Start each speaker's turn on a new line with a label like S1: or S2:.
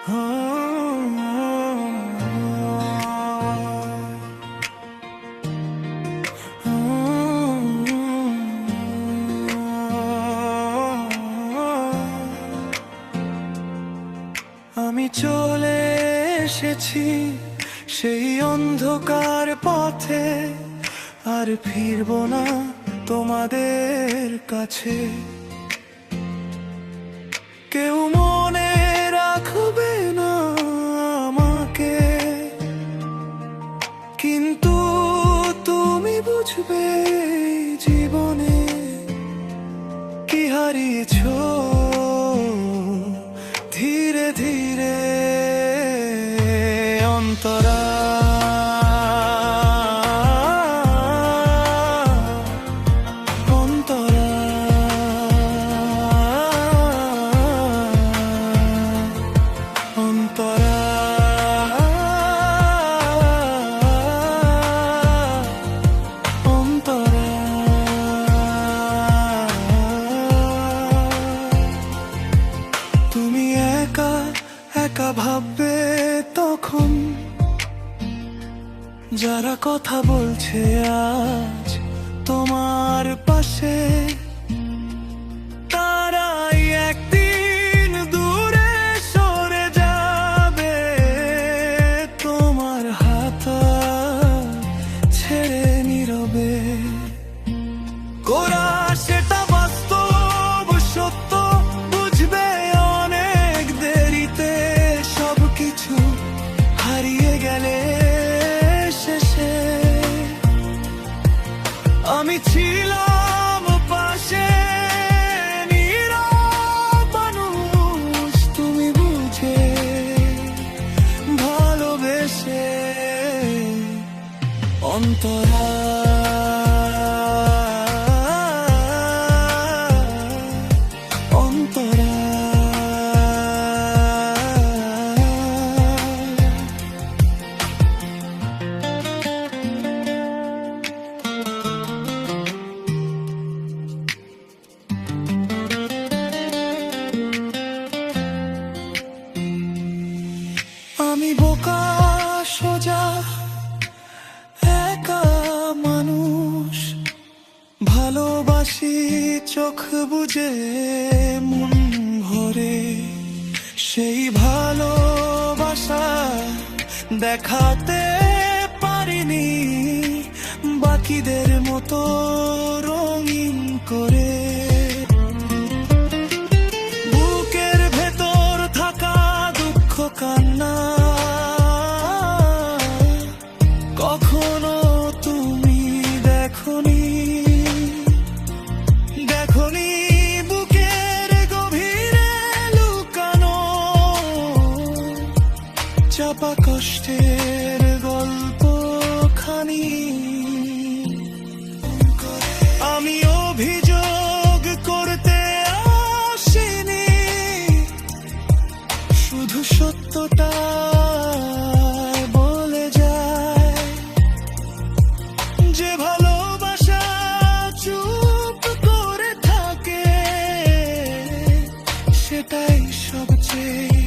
S1: আমি চলে এসেছি সেই অন্ধকার পথে আর ফিরবো না তোমাদের কাছে। কিন্তু তুমি বুঝবে জীবনে কি হারিয়েছ। ধীরে ধীরে অন্তরা যারা কথা বলছে আজ তোমার পাশে, তারাই একদিন দূরে সরে যাবে। তোমার হাত ছেড়ে নীরবে। গোরা অন্তরা চোখ বুঝে মন ভরে সেই ভালোবাসা দেখাতে পারিনি বাকিদের মতো কষ্টের গল্প খানি আমি অভিযোগ করতে আসিনি। শুধু সত্যটা বলে যায়। যে ভালোবাসা চুপ করে থাকে, সেটাই সবচেয়ে